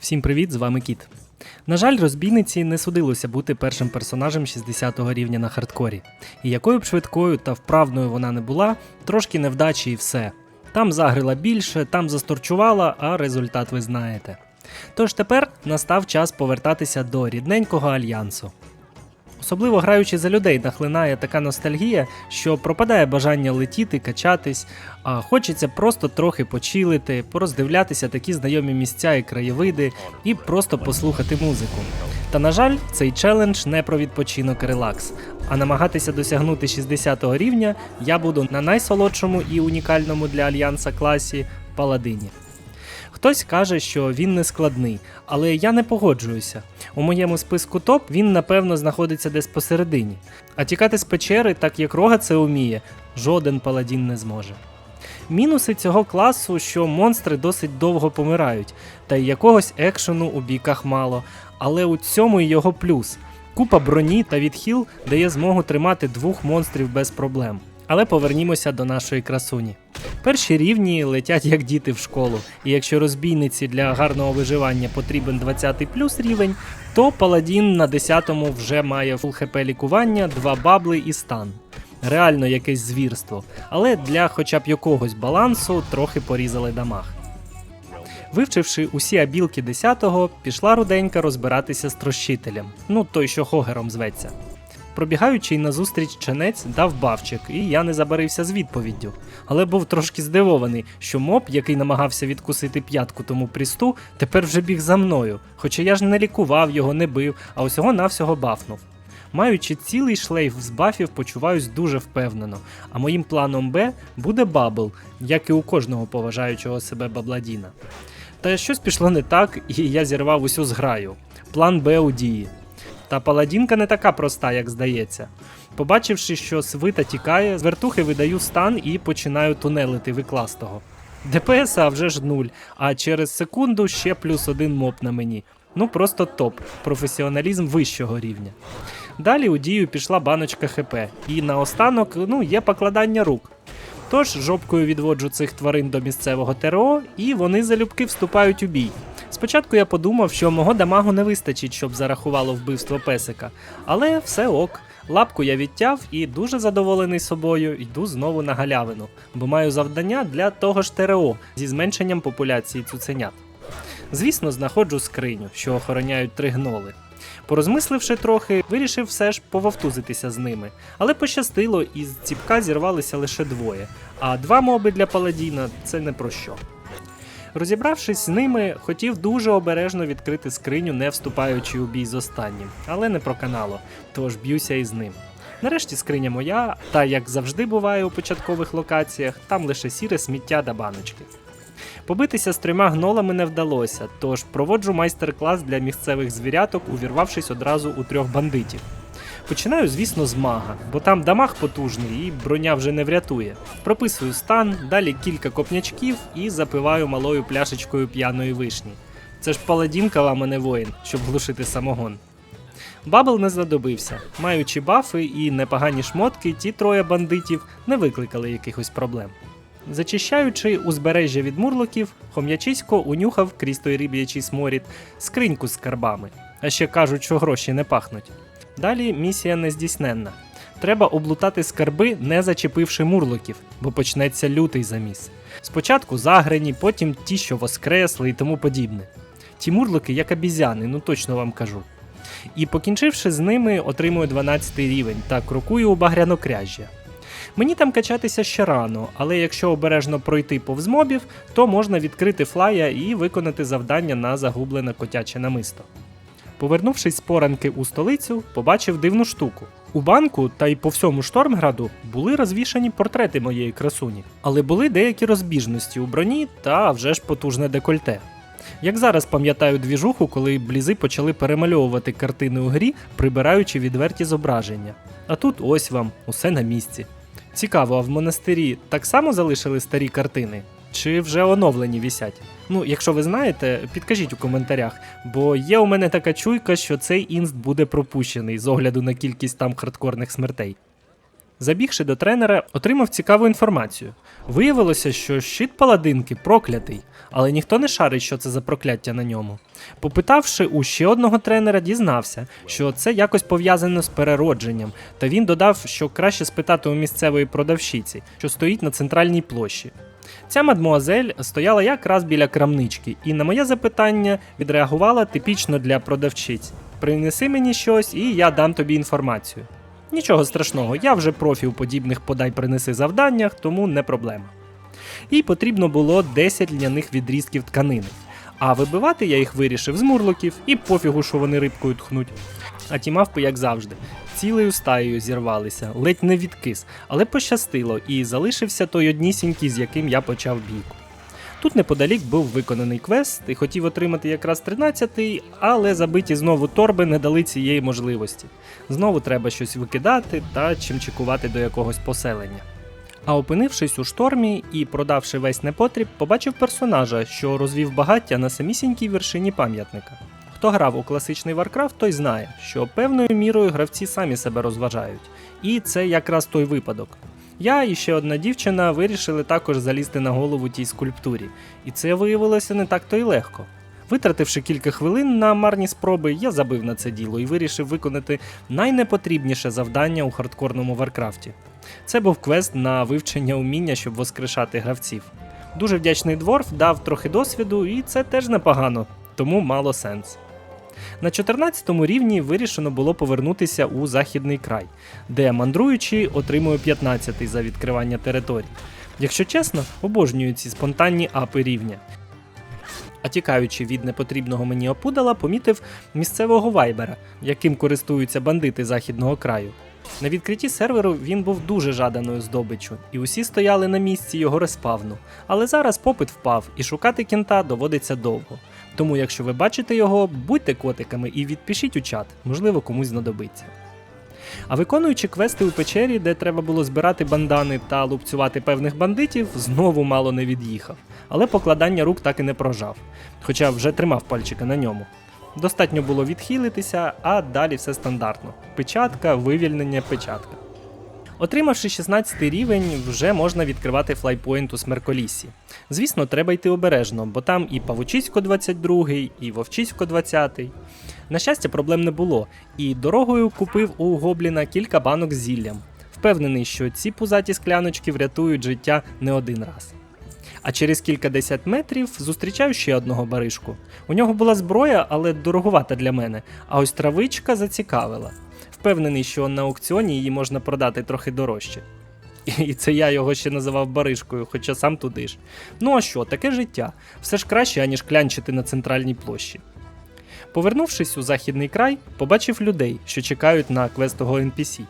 Всім привіт, з вами Кіт. На жаль, розбійниці не судилося бути першим персонажем 60-го рівня на хардкорі. І якою б швидкою та вправною вона не була, трошки невдачі і все. Там загрила більше, там засторчувала, а результат ви знаєте. Тож тепер настав час повертатися до рідненького альянсу. Особливо граючи за людей, нахлинає така ностальгія, що пропадає бажання летіти, качатись, а хочеться просто трохи почилити, пороздивлятися такі знайомі місця і краєвиди, і просто послухати музику. Та на жаль, цей челендж не про відпочинок і релакс, а намагатися досягнути 60-го рівня я буду на найсолодшому і унікальному для альянса класі паладині. Хтось каже, що він не складний, але я не погоджуюся. У моєму списку топ він напевно знаходиться десь посередині. А тікати з печери, так як рога це уміє, жоден паладін не зможе. Мінуси цього класу, що монстри досить довго помирають, та й якогось екшену у бійках мало, але у цьому і його плюс. Купа броні та відхил дає змогу тримати двох монстрів без проблем. Але повернімося до нашої красуні. Перші рівні летять як діти в школу, і якщо розбійниці для гарного виживання потрібен 20 плюс рівень, то паладін на 10-му вже має фул хп лікування, 2 бабли і стан. Реально якесь звірство, але для хоча б якогось балансу трохи порізали дамаг. Вивчивши усі абілки 10-го, пішла руденька розбиратися з трощителем, ну той, що хогером зветься. Пробігаючий назустріч ченець дав бавчик, і я не забарився з відповіддю. Але був трошки здивований, що моб, який намагався відкусити п'ятку тому прісту, тепер вже біг за мною, хоча я ж не лікував його, не бив, а усього навсього бафнув. Маючи цілий шлейф з бафів, почуваюсь дуже впевнено, а моїм планом Б буде бабл, як і у кожного поважаючого себе бабладіна. Та щось пішло не так, і я зірвав усю зграю. План Б у дії. Та паладінка не така проста, як здається. Побачивши, що свита тікає, з вертухи видаю стан і починаю тунелити викластого. ДПС а вже ж нуль, а через секунду ще плюс один моб на мені. Ну просто топ, професіоналізм вищого рівня. Далі у дію пішла баночка ХП, і наостанок ну, є покладання рук. Тож жопкою відводжу цих тварин до місцевого ТРО, і вони залюбки вступають у бій. Спочатку я подумав, що мого дамагу не вистачить, щоб зарахувало вбивство песика, але все ок. Лапку я відтяв і дуже задоволений собою йду знову на галявину, бо маю завдання для того ж ТРО зі зменшенням популяції цуценят. Звісно, знаходжу скриню, що охороняють три гноли. Порозмисливши трохи, вирішив все ж пововтузитися з ними, але пощастило, і з ціпка зірвалися лише двоє, а два моби для паладіна це не про що. Розібравшись з ними, хотів дуже обережно відкрити скриню, не вступаючи у бій з останнім, але не проканало, тож б'юся із ним. Нарешті скриня моя, та як завжди буває у початкових локаціях, там лише сіре сміття та баночки. Побитися з трьома гнолами не вдалося, тож проводжу майстер-клас для місцевих звіряток, увірвавшись одразу у трьох бандитів. Починаю, звісно, з мага, бо там дамаг потужний і броня вже не врятує. Прописую стан, далі кілька копнячків і запиваю малою пляшечкою п'яної вишні. Це ж паладінка вам, а не воїн, щоб глушити самогон. Бабл не знадобився. Маючи бафи і непогані шмотки, ті троє бандитів не викликали якихось проблем. Зачищаючи узбережжя від мурлоків, хом'ячисько унюхав крізь той риб'ячий сморід скриньку з скарбами, а ще кажуть, що гроші не пахнуть. Далі місія нездійсненна. Треба облутати скарби, не зачепивши мурлоків, бо почнеться лютий заміс. Спочатку загрені, потім ті, що воскресли і тому подібне. Ті мурлоки як обізяни, ну точно вам кажу. І покінчивши з ними, отримую 12 рівень та крокую у багрянокряжжя. Мені там качатися ще рано, але якщо обережно пройти повз мобів, то можна відкрити флая і виконати завдання на загублене котяче намисто. Повернувшись з поранки у столицю, побачив дивну штуку. У банку та й по всьому Штормграду були розвішані портрети моєї красуні, але були деякі розбіжності у броні та вже ж потужне декольте. Як зараз пам'ятаю двіжуху, коли блізи почали перемальовувати картини у грі, прибираючи відверті зображення. А тут ось вам, усе на місці. Цікаво, а в монастирі так само залишили старі картини? Чи вже оновлені вісять? Ну, якщо ви знаєте, підкажіть у коментарях, бо є у мене така чуйка, що цей інст буде пропущений з огляду на кількість там хардкорних смертей. Забігши до тренера, отримав цікаву інформацію. Виявилося, що щит паладинки проклятий, але ніхто не шарить, що це за прокляття на ньому. Попитавши у ще одного тренера, дізнався, що це якось пов'язано з переродженням, та він додав, що краще спитати у місцевої продавщиці, що стоїть на центральній площі. Ця мадмуазель стояла якраз біля крамнички, і на моє запитання відреагувала типічно для продавчиць: принеси мені щось, і я дам тобі інформацію. Нічого страшного, я вже профі у подібних подай принеси завданнях, тому не проблема. Їй потрібно було 10 льняних відрізків тканини. А вибивати я їх вирішив з мурлоків і пофігу, що вони рибкою тхнуть. А ті мавпи, як завжди, цілею стаєю зірвалися, ледь не відкис, але пощастило, і залишився той однісінький, з яким я почав бійку. Тут неподалік був виконаний квест і хотів отримати якраз 13-й, але забиті знову торби не дали цієї можливості. Знову треба щось викидати та чим чекувати до якогось поселення. А опинившись у штормі і продавши весь непотріб, побачив персонажа, що розвів багаття на самісінькій вершині пам'ятника. Хто грав у класичний Warcraft, той знає, що певною мірою гравці самі себе розважають. І це якраз той випадок. Я і ще одна дівчина вирішили також залізти на голову тій скульптурі, і це виявилося не так то й легко. Витративши кілька хвилин на марні спроби, я забив на це діло і вирішив виконати найнепотрібніше завдання у хардкорному Варкрафті. Це був квест на вивчення уміння, щоб воскрешати гравців. Дуже вдячний дворф дав трохи досвіду, і це теж непогано, тому мало сенс. На 14 рівні вирішено було повернутися у західний край, де мандруючи отримує 15 за відкривання територій. Якщо чесно, обожнюю ці спонтанні апи рівня. А тікаючи від непотрібного мені опудала, помітив місцевого вайбера, яким користуються бандити західного краю. На відкритті серверу він був дуже жаданою здобиччю, і усі стояли на місці його респавну. Але зараз попит впав, і шукати кінта доводиться довго. Тому, якщо ви бачите його, будьте котиками і відпишіть у чат, можливо, комусь знадобиться. А виконуючи квести у печері, де треба було збирати бандани та лупцювати певних бандитів, знову мало не від'їхав. Але покладання рук так і не прожав, хоча вже тримав пальчика на ньому. Достатньо було відхилитися, а далі все стандартно: печатка, вивільнення, печатка. Отримавши 16 рівень, вже можна відкривати флайпоінт у Смерколісі. Звісно, треба йти обережно, бо там і Павучисько 22, і Вовчисько 20. На щастя, проблем не було, і дорогою купив у Гобліна кілька банок з зіллям. Впевнений, що ці пузаті скляночки врятують життя не один раз. А через кількадесят метрів зустрічаю ще одного баришку. У нього була зброя, але дороговата для мене, а ось травичка зацікавила. Впевнений, що на аукціоні її можна продати трохи дорожче. І це я його ще називав баришкою, хоча сам туди ж. Ну а що, таке життя. Все ж краще, аніж клянчити на центральній площі. Повернувшись у західний край, побачив людей, що чекають на квестого NPC.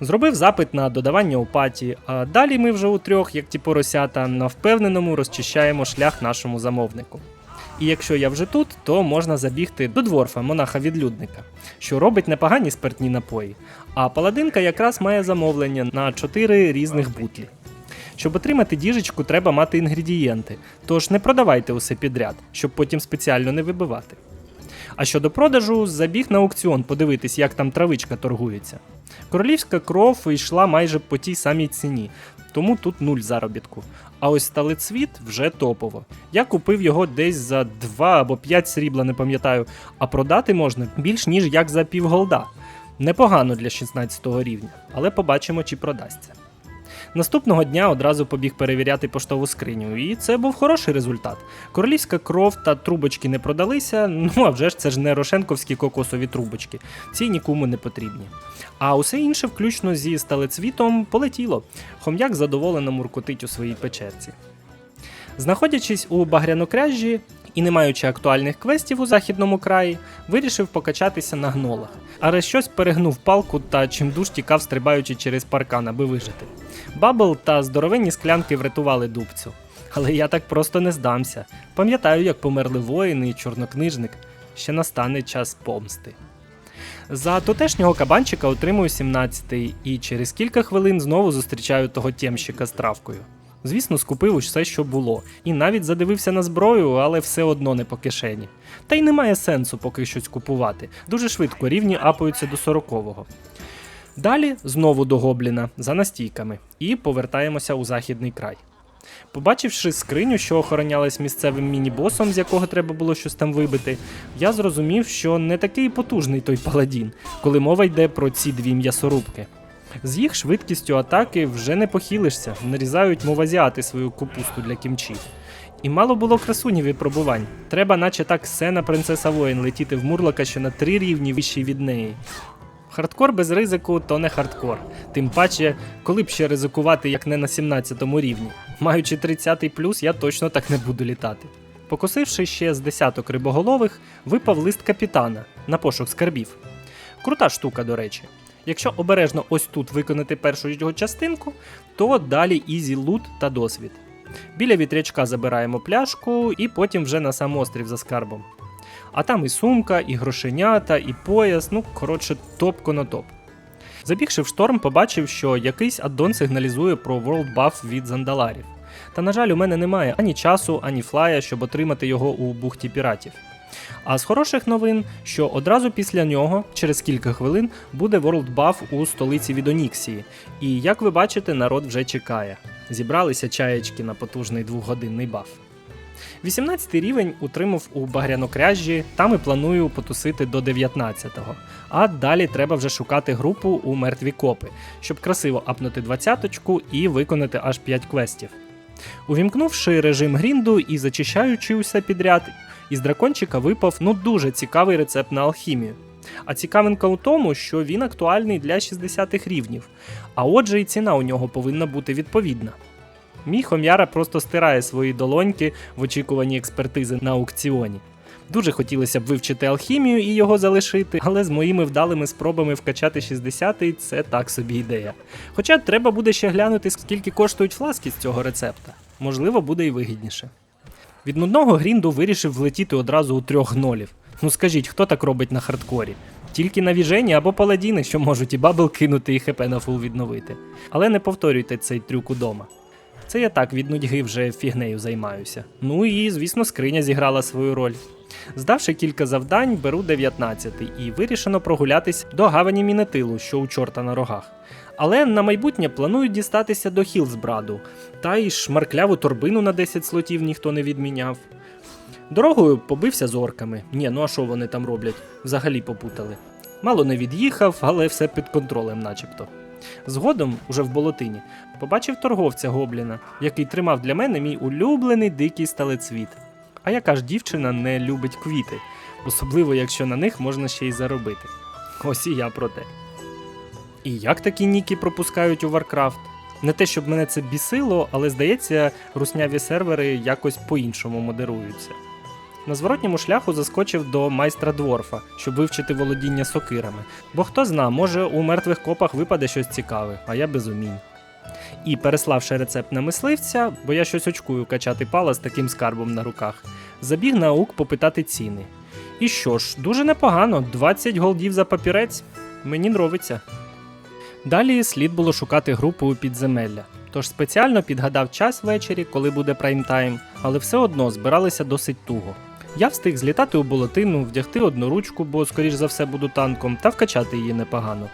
Зробив запит на додавання у паті, а далі ми вже у трьох, як ті поросята, на впевненому розчищаємо шлях нашому замовнику. І якщо я вже тут, то можна забігти до дворфа, монаха-відлюдника, що робить непогані спиртні напої. А паладинка якраз має замовлення на 4 різних бутлі. Щоб отримати діжечку, треба мати інгредієнти, тож не продавайте усе підряд, щоб потім спеціально не вибивати. А щодо продажу, забіг на аукціон подивитись, як там травичка торгується. Королівська кров йшла майже по тій самій ціні, тому тут нуль заробітку. А ось сталецвіт вже топово. Я купив його десь за 2 або 5 срібла, не пам'ятаю, а продати можна більш ніж як за півголда. Непогано для 16 рівня, але побачимо, чи продасться. Наступного дня одразу побіг перевіряти поштову скриню, і це був хороший результат. Королівська кров та трубочки не продалися, ну а вже ж це ж не рошенковські кокосові трубочки, ці нікому не потрібні. А усе інше, включно зі сталецвітом, полетіло. Хом'як задоволено муркотить у своїй печерці. Знаходячись у багрянокряжжі і не маючи актуальних квестів у західному краї, вирішив покачатися на гнолах, але щось перегнув палку та чимдуж тікав, стрибаючи через паркан, аби вижити. Бабл та здоровенні склянки врятували дубцю. Але я так просто не здамся. Пам'ятаю, як померли воїни і чорнокнижник. Ще настане час помсти. За тутешнього кабанчика отримую 17-й і через кілька хвилин знову зустрічаю того тємщика з травкою. Звісно, скупив усе, що було, і навіть задивився на зброю, але все одно не по кишені. Та й немає сенсу поки щось купувати. Дуже швидко рівні апаються до 40-го. Далі знову до гобліна за настійками і повертаємося у західний край. Побачивши скриню, що охоронялась місцевим міні-босом, з якого треба було щось там вибити, я зрозумів, що не такий потужний той паладін, коли мова йде про ці дві м'ясорубки. З їх швидкістю атаки вже не похилишся, нарізають мов азіати свою капусту для кімчі. І мало було красуні випробувань. Треба, наче так сена принцеса воїн летіти в мурлока, що на три рівні вищий від неї. Хардкор без ризику то не хардкор. Тим паче, коли б ще ризикувати, як не на 17 рівні. Маючи 30 плюс, я точно так не буду літати. Покосивши ще з десяток рибоголових, випав лист капітана на пошук скарбів. Крута штука, до речі. Якщо обережно ось тут виконати першу його частинку, то далі ізі лут та досвід. Біля вітрячка забираємо пляшку і потім вже на сам острів за скарбом. А там і сумка, і грошенята, і пояс, ну коротше, топко на топ. Забігши в шторм, побачив, що якийсь аддон сигналізує про World Buff від зандаларів. Та, на жаль, у мене немає ані часу, ані флая, щоб отримати його у бухті піратів. А з хороших новин, що одразу після нього, через кілька хвилин, буде World Buff у столиці від Оніксії. І як ви бачите, народ вже чекає. Зібралися чаєчки на потужний двохгодинний баф. 18 рівень утримав у багрянокряжі, там і планую потусити до 19-го. А далі треба вже шукати групу у мертві копи, щоб красиво апнути 20-ку і виконати аж 5 квестів. Увімкнувши режим грінду і зачищаючи усе підряд, із дракончика випав ну дуже цікавий рецепт на алхімію. А цікавинка у тому, що він актуальний для 60-х рівнів, а отже, і ціна у нього повинна бути відповідна. Мій хом'яра просто стирає свої долоньки в очікуванні експертизи на аукціоні. Дуже хотілося б вивчити алхімію і його залишити, але з моїми вдалими спробами вкачати 60-й це так собі ідея. Хоча треба буде ще глянути, скільки коштують фласки з цього рецепта. Можливо, буде і вигідніше. Від нудного грінду вирішив влетіти одразу у трьох гнолів. Ну скажіть, хто так робить на хардкорі? Тільки навіжені або паладіни, що можуть і бабл кинути, і хп на фул відновити. Але не повторюйте цей трюк удома. Це я так від нудьги вже фігнею займаюся. Ну і, звісно, скриня зіграла свою роль. Здавши кілька завдань, беру 19 і вирішено прогулятись до гавані Мінетилу, що у чорта на рогах. Але на майбутнє планую дістатися до Хілсбраду, та й шмаркляву торбину на 10 слотів ніхто не відміняв. Дорогою побився з орками. Ні, ну а що вони там роблять? Взагалі попутали. Мало не від'їхав, але все під контролем, начебто. Згодом, уже в болотині, побачив торговця гобліна, який тримав для мене мій улюблений дикий сталецвіт. А яка ж дівчина не любить квіти, особливо якщо на них можна ще й заробити. Ось і я про те. І як такі ніки пропускають у Варкрафт? Не те, щоб мене це бісило, але здається, русняві сервери якось по-іншому модеруються. На зворотньому шляху заскочив до майстра дворфа, щоб вивчити володіння сокирами. Бо хто зна, може у мертвих копах випаде щось цікаве, а я без умінь. І переславши рецепт на мисливця, бо я щось очкую качати пала з таким скарбом на руках, забіг на аук попитати ціни. І що ж, дуже непогано, 20 голдів за папірець. Мені нравиться. Далі слід було шукати групу у підземелля. Тож спеціально підгадав час ввечері, коли буде прайм-тайм, але все одно збиралися досить туго. Я встиг злітати у болотину, вдягти одну ручку, бо, скоріш за все, буду танком, та вкачати її непогано.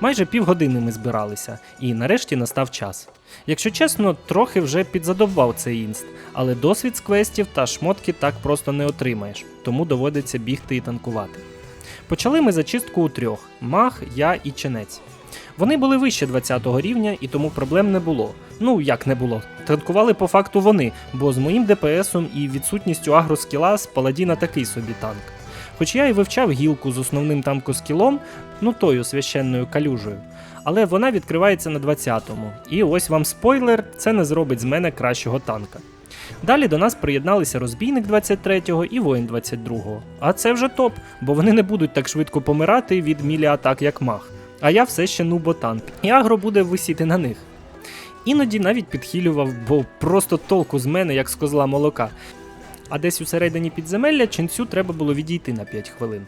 Майже півгодини ми збиралися, і нарешті настав час. Якщо чесно, трохи вже підзадовбав цей інст, але досвід з квестів та шмотки так просто не отримаєш, тому доводиться бігти і танкувати. Почали ми зачистку у трьох: маг, я і ченець. Вони були вище 20 рівня і тому проблем не було. Ну як не було. Танкували по факту вони, бо з моїм ДПСом і відсутністю агроскіла з паладіна такий собі танк. Хоч я і вивчав гілку з основним тамкоскілом, ну тою священною калюжею, але вона відкривається на 20-му. І ось вам спойлер, це не зробить з мене кращого танка. Далі до нас приєдналися розбійник 23-го і воїн 22-го. А це вже топ, бо вони не будуть так швидко помирати від мілі атак, як маг. А я все ще нубо-танк, і агро буде висіти на них. Іноді навіть підхилював, бо просто толку з мене, як з козла молока. А десь у середині підземелля ченцю треба було відійти на 5 хвилин.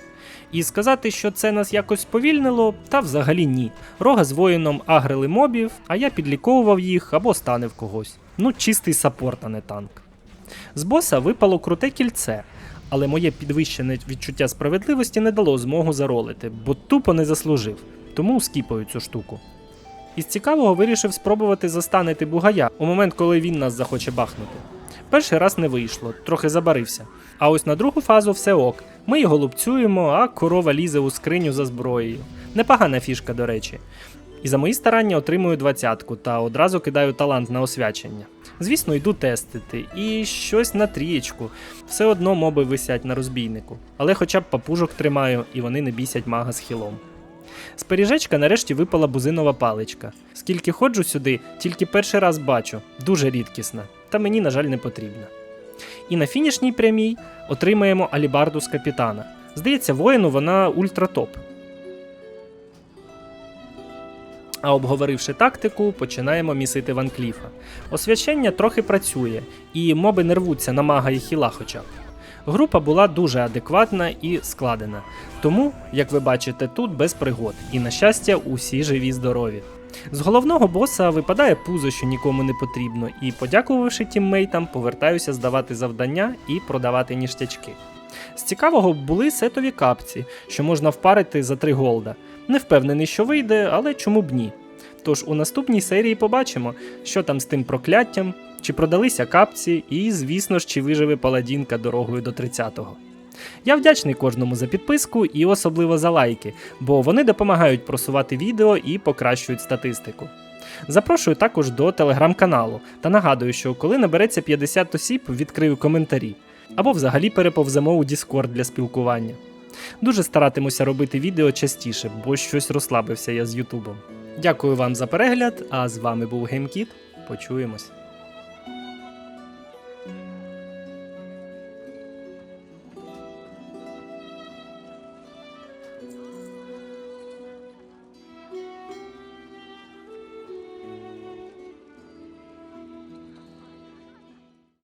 І сказати, що це нас якось сповільнило, та взагалі ні. Рога з воїном агрили мобів, а я підліковував їх або станив когось. Ну, чистий саппорт, а не танк. З боса випало круте кільце, але моє підвищене відчуття справедливості не дало змогу заролити, бо тупо не заслужив. Тому скіпаю цю штуку. Із цікавого вирішив спробувати застанити бугая у момент, коли він нас захоче бахнути. Перший раз не вийшло, трохи забарився. А ось на другу фазу все ок. Ми його лупцюємо, а корова лізе у скриню за зброєю. Непогана фішка, до речі. І за мої старання отримую двадцятку та одразу кидаю талант на освячення. Звісно, йду тестити, і щось на трієчку. Все одно моби висять на розбійнику. Але хоча б папужок тримаю, і вони не бісять мага з хілом. З пиріжечка нарешті випала бузинова паличка. Скільки ходжу сюди, тільки перший раз бачу, дуже рідкісна, та мені, на жаль, не потрібна. І на фінішній прямій отримаємо алібарду з капітана. Здається, воїну вона ультратоп. А обговоривши тактику, починаємо місити Ван Кліфа. Освячення трохи працює, і моби не рвуться на мага і хіла хоча б. Група була дуже адекватна і складена, тому, як ви бачите, тут без пригод, і на щастя, усі живі здорові. З головного боса випадає пузо, що нікому не потрібно, і, подякувавши тіммейтам, повертаюся здавати завдання і продавати ніштячки. З цікавого були сетові капці, що можна впарити за 3 голда. Не впевнений, що вийде, але чому б ні. Тож у наступній серії побачимо, що там з тим прокляттям, чи продалися капці, і, звісно ж, чи виживе паладінка дорогою до 30-го. Я вдячний кожному за підписку і особливо за лайки, бо вони допомагають просувати відео і покращують статистику. Запрошую також до телеграм-каналу та нагадую, що коли набереться 50 осіб, відкрию коментарі або взагалі переповземо у Discord для спілкування. Дуже старатимуся робити відео частіше, бо щось розслабився я з Ютубом. Дякую вам за перегляд, а з вами був GameKit. Почуємось.